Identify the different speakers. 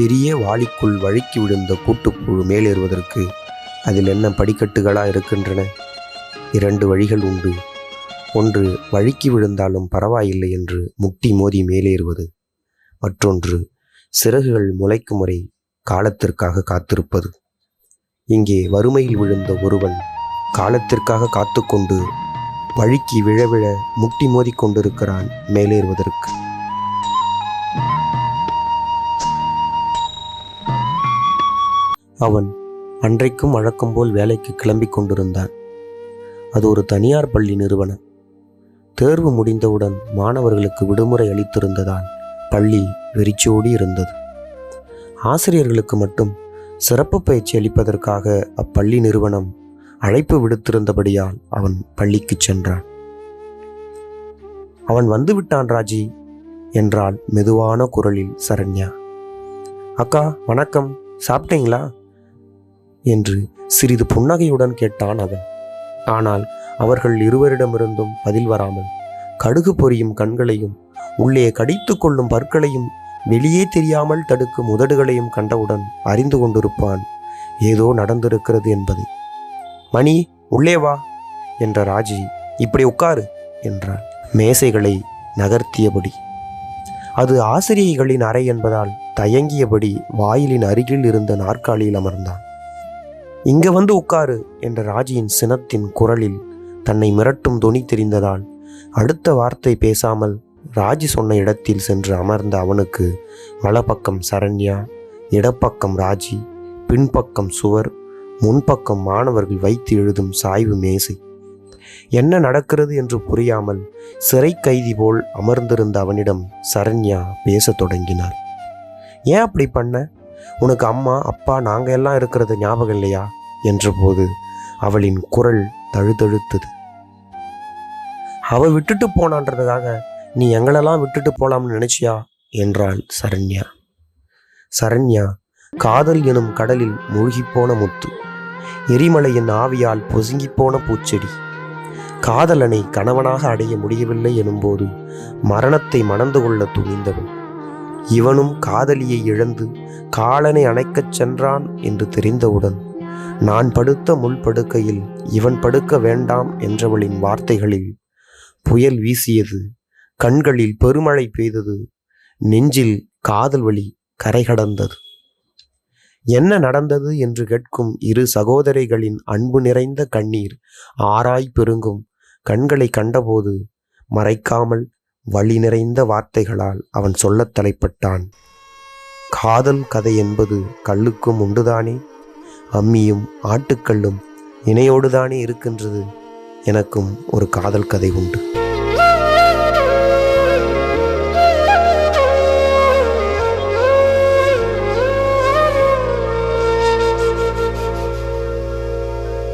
Speaker 1: பெரிய வாளிக்குள் வழுக்கி விழுந்த கூட்டுப்புழு மேலேறுவதற்கு அதில் என்ன படிக்கட்டுகளா இருக்கின்றன? இரண்டு வழிகள் உண்டு. ஒன்று வழுக்கி விழுந்தாலும் பரவாயில்லை என்று முட்டி மோதி மேலேறுவது. மற்றொன்று சிறகுகள் முளைக்கும் முறை காலத்திற்காக காத்திருப்பது. இங்கே வறுமையில் விழுந்த ஒருவன் காலத்திற்காக காத்துக்கொண்டு வழுக்கி விழ விழ முட்டி மோதி கொண்டிருக்கிறான் மேலேறுவதற்கு. அவன் அன்றைக்கும் வழக்கம் போல் வேலைக்கு கிளம்பி கொண்டிருந்தான். அது ஒரு தனியார் பள்ளி நிறுவனம். தேர்வு முடிந்தவுடன் மாணவர்களுக்கு விடுமுறை அளித்திருந்ததால் பள்ளி வெறிச்சோடி இருந்தது. ஆசிரியர்களுக்கு மட்டும் சிறப்பு பயிற்சி அளிப்பதற்காக அப்பள்ளி நிறுவனம் அழைப்பு விடுத்திருந்தபடியால் அவன் பள்ளிக்கு சென்றான். அவன் வந்துவிட்டான் ராஜி என்றாள் மெதுவான குரலில் சரண்யா. அக்கா வணக்கம். சாப்பிட்டீங்களா? என்று சிறிது புன்னகையுடன் கேட்டான் அவன். ஆனால் அவர்கள் இருவரிடமிருந்தும் பதில் வராமல் கடுகு பொரியும் கண்களையும் உள்ளே கடித்து கொள்ளும் பற்களையும் வெளியே தெரியாமல் தடுக்கும் உதடுகளையும் கண்டவுடன் அறிந்து கொண்டிருப்பான். ஏதோ நடந்திருக்கிறது என்பதை. மணி உள்ளே வா என்ற ராஜி இப்படி உட்காரு என்றார் மேசைகளை நகர்த்தியபடி. அது ஆசிரியைகளின் அறை என்பதால் தயங்கியபடி வாயிலின் அருகில் இருந்த நாற்காலியில் அமர்ந்தான். இங்க வந்து உட்காரு என்ற ராஜியின் சினத்தின் குரலில் தன்னை மிரட்டும் துணி தெரிந்ததால் அடுத்த வார்த்தை பேசாமல் ராஜி சொன்ன இடத்தில் சென்று அமர்ந்த அவனுக்கு வலப்பக்கம் சரண்யா இடப்பக்கம் ராஜி பின்பக்கம் சுவர் முன்பக்கம் மாணவர்கள் வைத்து எழுதும் சாய்வு மேசை. என்ன நடக்கிறது என்று புரியாமல் சிறை கைதி போல் அமர்ந்திருந்த அவனிடம் சரண்யா பேசத் தொடங்கினார். ஏன் அப்படி பண்ண? உனக்கு அம்மா அப்பா நாங்கள் எல்லாம் இருக்கிறது ஞாபகம் இல்லையா? என்றபோது அவளின் குரல் தழுதழுத்தது. அவ விட்டுட்டு போனான்றதுக்காக நீ எங்களெல்லாம் விட்டுட்டு போலாம்னு நினைச்சியா? என்றாள் சரண்யா. சரண்யா காதல் எனும் கடலில் மூழ்கிப்போன முத்து. எரிமலையின் ஆவியால் பொசுங்கிப்போன பூச்செடி. காதலனை கணவனாக அடைய முடியவில்லை எனும்போது மரணத்தை மணந்து கொள்ள துணிந்தவன். இவனும் காதலியை இழந்து காலனை அணைக்கச் சென்றான் என்று தெரிந்தவுடன் நான் படுத்த முள் படுக்கையில் இவன் படுக்க வேண்டாம் என்றவளின் வார்த்தைகளில் புயல் வீசியது கண்களில் பெருமழை பெய்தது நெஞ்சில் காதல் வழி கரை கடந்தது. என்ன நடந்தது என்று கேட்கும் இரு சகோதரிகளின் அன்பு நிறைந்த கண்ணீர் ஆராய் பெருங்கும் கண்களை கண்டபோது மறைக்காமல் வழி நிறைந்த வார்த்தைகளால் அவன் சொல்லத் தலைப்பட்டான். காதல் கதை என்பது கல்லுக்கும் உண்டுதானே? அம்மியும் ஆட்டுக்கல்லும் இணையோடுதானே இருக்கின்றது? எனக்கும் ஒரு காதல் கதை உண்டு.